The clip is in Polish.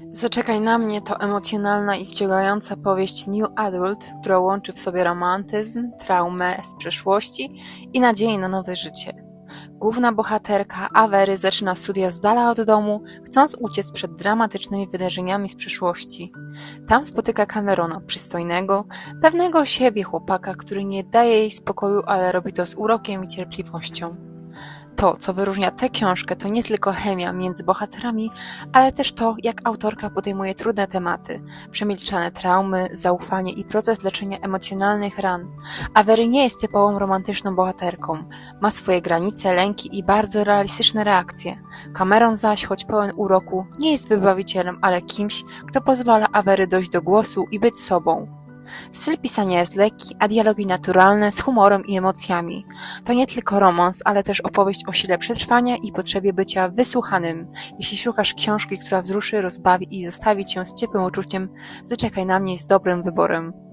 Zaczekaj na mnie to emocjonalna i wciągająca powieść New Adult, która łączy w sobie romantyzm, traumę z przeszłości i nadzieję na nowe życie. Główna bohaterka Avery zaczyna studia z dala od domu, chcąc uciec przed dramatycznymi wydarzeniami z przeszłości. Tam spotyka Camerona, przystojnego, pewnego siebie chłopaka, który nie daje jej spokoju, ale robi to z urokiem i cierpliwością. To, co wyróżnia tę książkę, to nie tylko chemia między bohaterami, ale też to, jak autorka podejmuje trudne tematy, przemilczane traumy, zaufanie i proces leczenia emocjonalnych ran. Avery nie jest typową romantyczną bohaterką. Ma swoje granice, lęki i bardzo realistyczne reakcje. Cameron zaś, choć pełen uroku, nie jest wybawicielem, ale kimś, kto pozwala Avery dojść do głosu i być sobą. Styl pisania jest lekki, a dialogi naturalne, z humorem i emocjami. To nie tylko romans, ale też opowieść o sile przetrwania i potrzebie bycia wysłuchanym. Jeśli szukasz książki, która wzruszy, rozbawi i zostawi cię z ciepłym uczuciem, zaczekaj na mnie z dobrym wyborem.